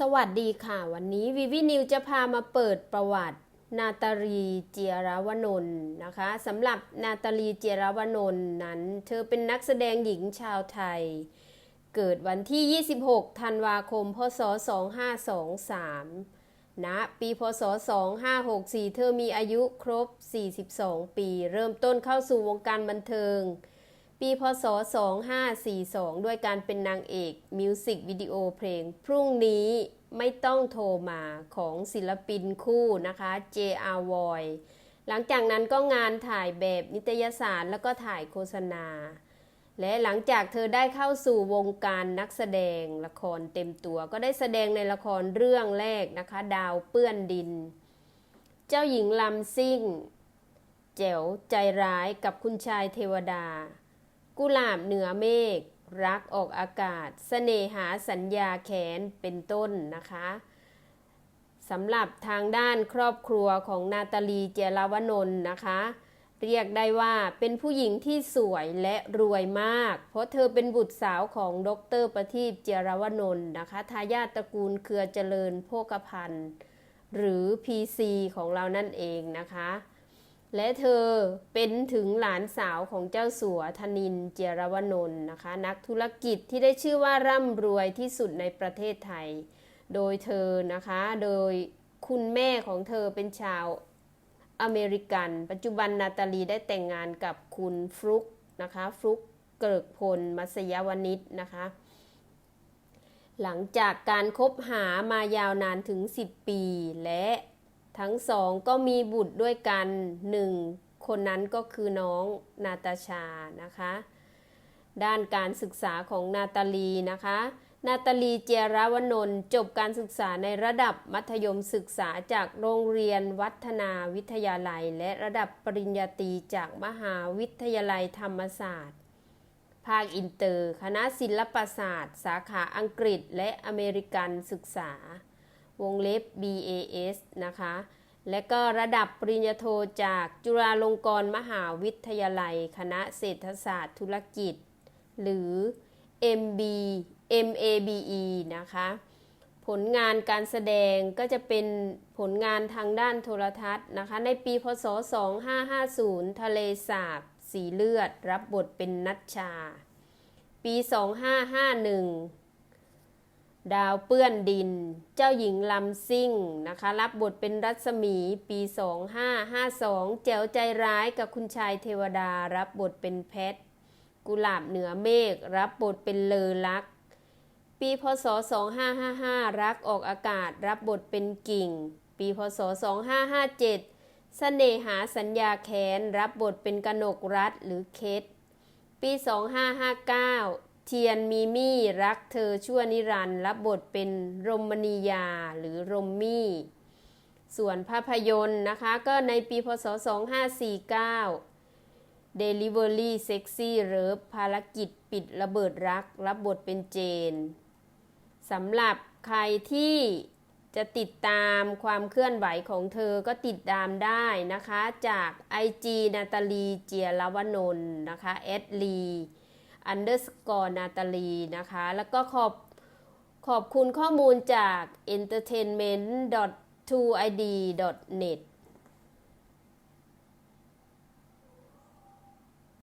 สวัสดีค่ะ วันนี้วิวินิวจะพามาเปิดประวัตินาตาลีเจียรวนนท์นะคะสำหรับนาตาลีเจียรวนนท์นั้น เธอเป็นนักแสดงหญิงชาวไทย เกิดวันที่ 26 ธันวาคม พศ 2523ณปี พศ 2564 เธอมีอายุครบ 42 ปี เริ่มต้นเข้าสู่วงการบันเทิง ปีพศ 2542 ด้วยการเป็นนางเอกมิวสิกวิดีโอเพลง พรุ่งนี้ไม่ต้องโทรมาของศิลปินคู่นะคะ J.R. Voy หลังจากนั้นก็งานถ่ายแบบนิตยสารแล้วก็ถ่ายโฆษณา และหลังจากเธอได้เข้าสู่วงการนักแสดงละครเต็มตัว ก็ได้แสดงในละครเรื่องแรกนะคะ ดาวเปื้อนดิน เจ้าหญิงลำซิ่ง แจ๋วใจร้ายกับคุณชายเทวดา กุหลาบเหนือเมฆรักออกอากาศเสน่หาสัญญาแขนเป็นต้นนะคะสำหรับทางด้านครอบครัวของนาตาลีเจรวนนท์นะคะ เรียกได้ว่าเป็นผู้หญิงที่สวยและรวยมาก เพราะเธอเป็นบุตรสาวของดรประทีปเจรวนนท์นะคะทายาทตระกูลเครือเจริญโภคภัณฑ์ หรือ PC ของเรานั่นเองนะคะ และเธอเป็นถึงหลานสาวของเจ้าสัวธนินเจรวนนท์นะคะ นักธุรกิจที่ได้ชื่อว่าร่ำรวยที่สุดในประเทศไทย โดยเธอนะคะ โดยคุณแม่ของเธอเป็นชาวอเมริกัน ปัจจุบันนาตาลีได้แต่งงานกับคุณฟลุกนะคะ ฟลุกเกิกพล มัสยวนิชนะคะ หลังจากการคบหามายาวนานถึง 10 ปีและ ทั้งสองก็มีบุตรด้วยกันหนึ่งคนนั้นก็คือน้องนาตาชานะคะ ด้านการศึกษาของนาตาลีนะคะ นาตาลีเจรวนนท์จบการศึกษาในระดับมัธยมศึกษาจากโรงเรียนวัฒนาวิทยาลัย และระดับปริญญาตรีจากมหาวิทยาลัยธรรมศาสตร์ ภาคอินเตอร์ คณะศิลปศาสตร์ สาขาอังกฤษและอเมริกันศึกษา วงเล็บ BAS นะคะ และก็ระดับปริญญาโทจากจุฬาลงกรณ์มหาวิทยาลัย คณะเศรษฐศาสตร์ธุรกิจ หรือ MB MABE นะคะ ผลงานการแสดงก็จะเป็นผลงานทางด้านโทรทัศน์นะคะ ในปีพศ 2550 ทะเลสาบ สีเลือด รับบทเป็นนัชชา ปี 2551 ดาวเปื้อนดิน เจ้าหญิงลำซิ่งนะคะ รับบทเป็นรัศมีปี 2552 แจ๋วใจร้ายกับคุณชายเทวดา รับบทเป็นแพท กุหลาบเหนือเมฆ รับบทเป็นเลอลักษ์ปีพศ 2555 รักออกอากาศ รับบทเป็นกิ่ง ปีพศ 2557เสน่หาสัญญาแค้นรับบทเป็นกนกรัฐหรือเคสปี 2559 เทียนมีมี่รักเธอชั่วนิรันดร์รับบทเป็นรมณียาหรือรมมี่ ส่วนภาพยนตร์นะคะ ก็ในปีพศ 2549 Delivery Sexy เริฟภารกิจปิดระเบิดรัก รับบทเป็นเจนสำหรับใครที่จะติดตามความเคลื่อนไหวของเธอก็ติดตามได้นะคะ จาก IG นาตาลีเจียรวนน์นะคะ a d l e underscore นาตาลีนะคะ แล้วก็ขอบขอบคุณข้อมูลจาก entertainment 2id net